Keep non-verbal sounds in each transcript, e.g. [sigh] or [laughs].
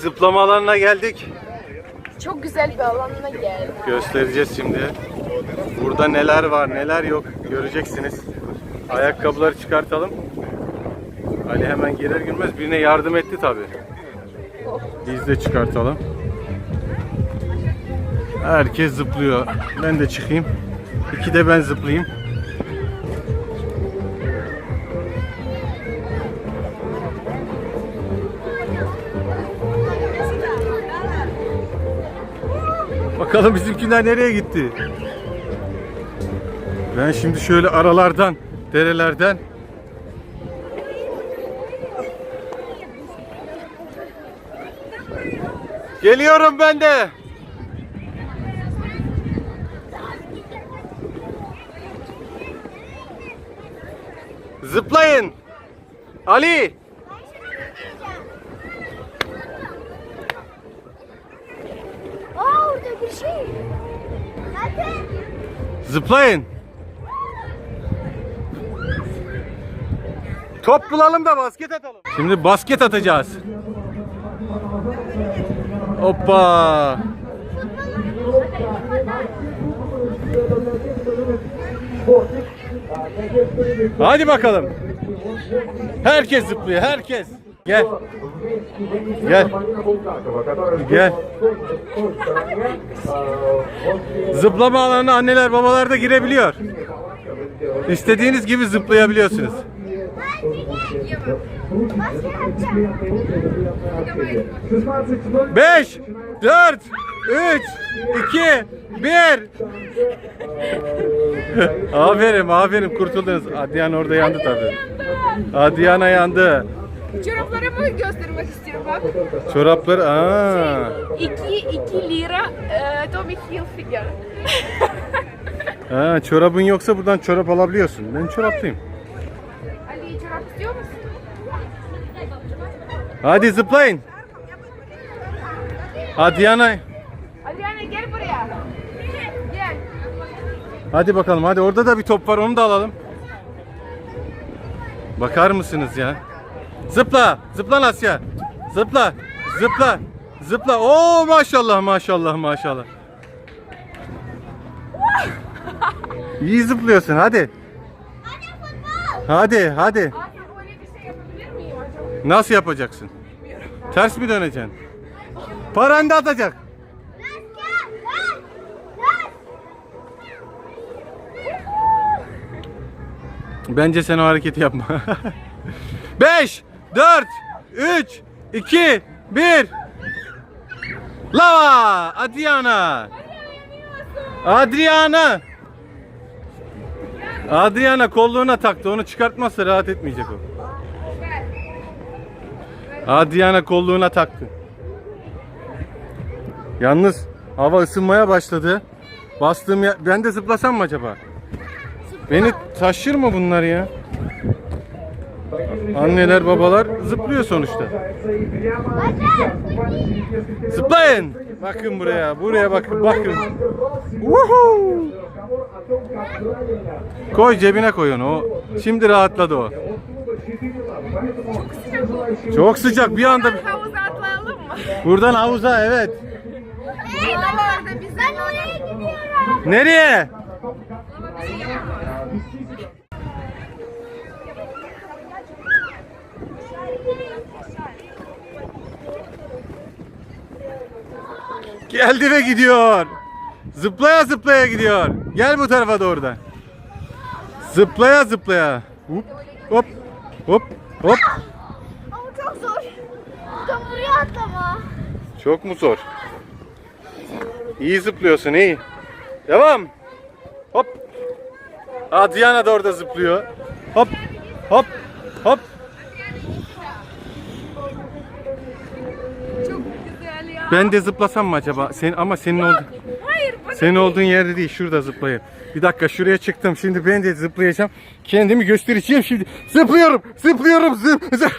zıplama alanına geldik. Çok güzel bir alanına geldim. Göstereceğiz şimdi. Burada neler var neler yok göreceksiniz. Ayakkabıları çıkartalım. Ali hemen girer girmez birine yardım etti tabi. Biz de çıkartalım. Herkes zıplıyor. Ben de çıkayım. İki de ben zıplayayım. Bakalım bizimkiler nereye gitti? Ben şimdi şöyle aralardan, derelerden Geliyorum ben de. Zıplayın. Ali. Aa orada bir. Zıplayın. Top bulalım da basket atalım. Şimdi basket atacağız. Hoppa. Hadi bakalım. Herkes zıplıyor, herkes. Gel. Gel. Gel. Zıplama alanına anneler babalar da girebiliyor. İstediğiniz gibi zıplayabiliyorsunuz. 5 4 3 2 1 Aferin aferin kurtuldunuz. Adiyan orada yandı tabii. Adiyana yandı. Çoraplarımı göstermek istiyorum bak. Çorapları aa. 2 2 lira e, Tommy Hilfiger. Ha, çorabın yoksa buradan çorap alabiliyorsun. Ben çoraplıyım. Ali çorap istiyor musun? Hadi zıplayın. Adiyana. Anne gel buraya. Gel. Hadi bakalım hadi orada da bir top var onu da alalım. Bakar mısınız ya? Zıpla, zıpla Asya. Zıpla, zıpla, zıpla. Oo maşallah maşallah maşallah. İyi zıplıyorsun hadi. Hadi hadi. Nasıl yapacaksın? Ters mi döneceksin? Paranı da atacak. Bence sen o hareketi yapma. [laughs] 5 4 3 2 1 Lava! Adriana! Adriana! Adriana kolluğuna taktı. Onu çıkartmazsa rahat etmeyecek o. Adriana kolluğuna taktı. Yalnız hava ısınmaya başladı. Bastığım ya... Ben de zıplasam mı acaba? Beni taşır mı bunlar ya? Anneler babalar zıplıyor sonuçta. Zıplayın. Bakın buraya. Buraya bakın. Bakın. Woohoo! Koy cebine koy onu. O şimdi rahatladı o. Çok sıcak bir anda. Havuza atlayalım mı? Buradan havuza evet. Hey, orada bize. Ben oraya gidiyorum. Nereye? Geldi ve gidiyor. Zıplaya zıplaya gidiyor. Gel bu tarafa doğru da. Zıplaya zıplaya. Hop hop hop hop. Ama çok zor. Buradan buraya atlama. Çok mu zor? İyi zıplıyorsun iyi. Devam. Hop. Adriana da orada zıplıyor. Hop. Hop. Hop. Çok güzel ya. Ben de zıplasam mı acaba? Sen ama senin olduğun Hayır senin olduğun yerde değil. Şurada zıplayayım. Bir dakika şuraya çıktım. Şimdi ben de zıplayacağım. Kendimi göstereceğim şimdi. Zıplıyorum. Zıplıyorum. Zıp. [laughs]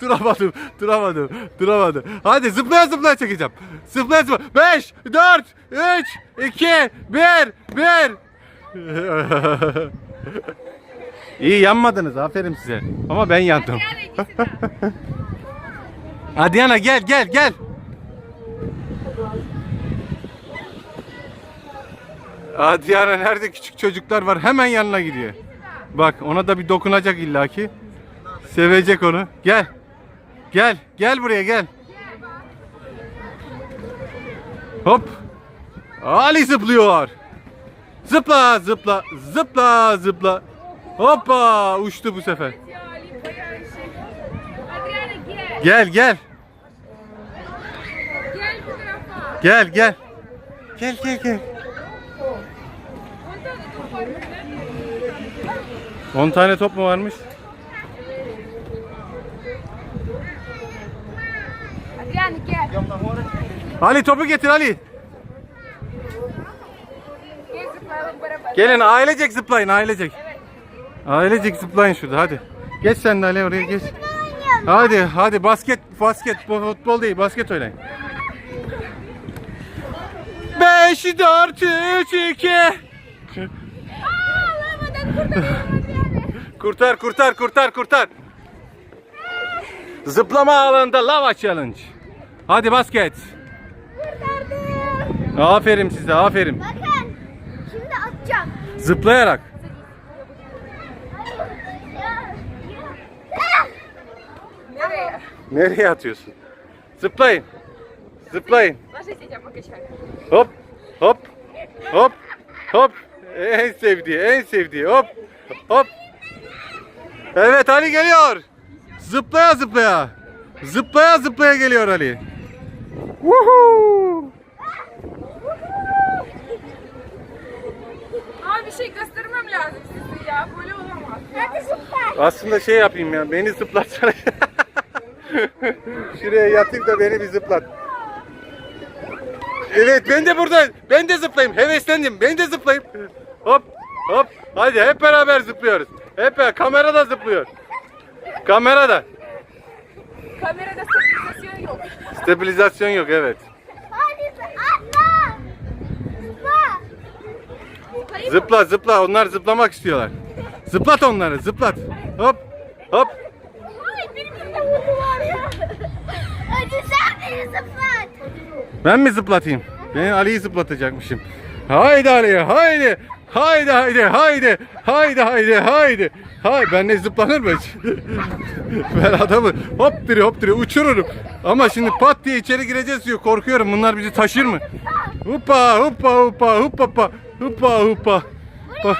duramadım. Duramadım. Duramadım. Hadi zıplaya zıplaya çekeceğim. Zıplaya zıplaya. 5 4 3 2 1 1 İyi yanmadınız. Aferin size. Ama ben yandım. Adriana [laughs] gel gel gel. Adriana nerede küçük çocuklar var hemen yanına gidiyor. Bak ona da bir dokunacak illaki. Sevecek onu. Gel. Gel. Gel buraya gel. Hop. Ali zıplıyor. Zıpla zıpla zıpla zıpla. Hoppa uçtu bu sefer. Şey. Gel. Gel bu tarafa. Gel gel. Gel gel gel. Orada da top var. 10 tane top mu varmış? Ali topu getir Ali. Gel zıplayalım beraber. Gelin ailecek zıplayın ailecek. Ailecek zıplayın şurada hadi. Geç sen de Ali oraya geç. Hadi hadi basket basket futbol değil basket oynayın. 5 4 3 2 Kurtar kurtar kurtar kurtar. Zıplama alanında lava challenge. Hadi basket. Kurtardım. Aferin size aferin. Bakın. Şimdi atacağım. Zıplayarak. Nereye? Nereye atıyorsun? Zıplayın. Zıplayın. Ложись, я покачаю. Hop. Hop. Hop. Hop. En sevdiği, en sevdiği. Hop. Hop. Evet Ali geliyor. Zıplaya zıplaya. Zıplaya zıplaya geliyor Ali. Woohoo! Abi bir şey göstermem lazım size ya. Böyle olamaz. Hadi zıpla. Aslında şey yapayım ya. Beni zıplatsana. [laughs] Şuraya yatayım da beni bir zıplat. Evet ben de burada. Ben de zıplayayım. Heveslendim. Ben de zıplayayım. Hop hop. Hadi hep beraber zıplıyoruz. Hep beraber. Kamera da zıplıyor. Kamera da. Kamerada stabilizasyon yok. Stabilizasyon yok evet. Hadi atla. Zıpla. Zıpla zıpla. Onlar zıplamak istiyorlar. Zıplat onları. Zıplat. Hop hop. Ay benim elimde kutu var ya. Hadi sen beni zıplat. Ben mi zıplatayım? Ben Ali'yi zıplatacakmışım. Haydi Ali, haydi. Haydi haydi haydi. Haydi haydi haydi. Hay ben ne zıplanır mı hiç? [laughs] ben adamı hop dire hop dire uçururum. Ama şimdi pat diye içeri gireceğiz diyor. Korkuyorum bunlar bizi taşır mı? Hoppa hoppa hoppa hoppa hoppa hoppa hoppa.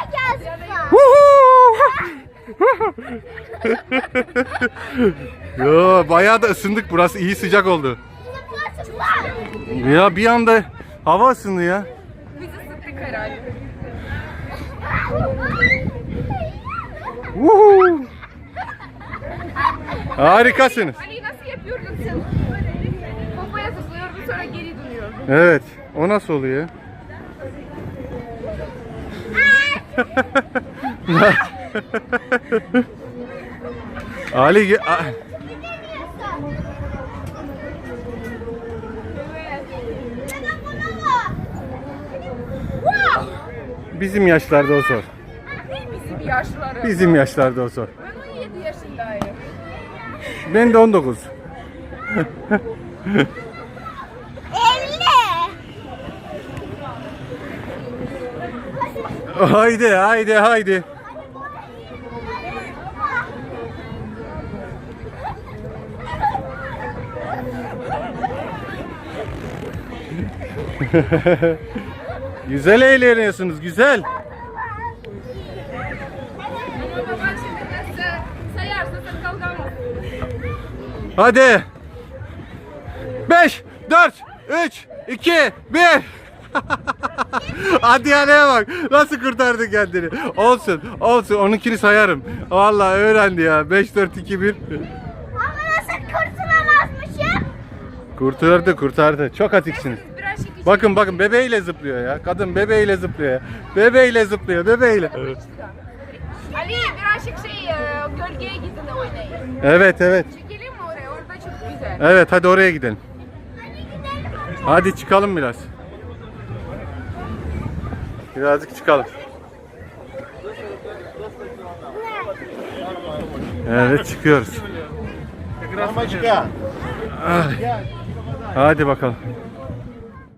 Buraya. [laughs] Yo bayağı da ısındık burası iyi sıcak oldu. Ya bir anda hava ısındı ya. Biz ısıttık herhalde. Woohoo! Harikasınız. Ali nasıl yapıyordun sen? Popoya zıplıyordun sonra geri dönüyordun. Evet. O nasıl oluyor? [laughs] Ali bizim yaşlarda o zor. Bizim yaşları. Bizim yaşlarda o zor. Ben 17 yaşındayım. Ben de 19. Elli. Haydi haydi haydi. [laughs] güzel eğleniyorsunuz güzel. Hadi. 5, 4, 3, 2, 1. Adiyaneye bak. Nasıl kurtardı kendini. Olsun, olsun. Onunkini sayarım. Vallahi öğrendi ya. 5, 4, 2, 1. Ama nasıl kurtulamazmışım? Kurtardı, kurtardı. Çok atiksiniz. Bakın bakın bebeğiyle zıplıyor ya. Kadın bebeğiyle zıplıyor ya. Bebeğiyle zıplıyor, bebeğiyle. Ali birazcık şey e, gölgeye gidin de oynayın. Evet, evet. Çekelim mi oraya? Orada çok güzel. Evet, hadi oraya gidelim. Hadi çıkalım biraz. Birazcık çıkalım. Evet çıkıyoruz. Hadi bakalım.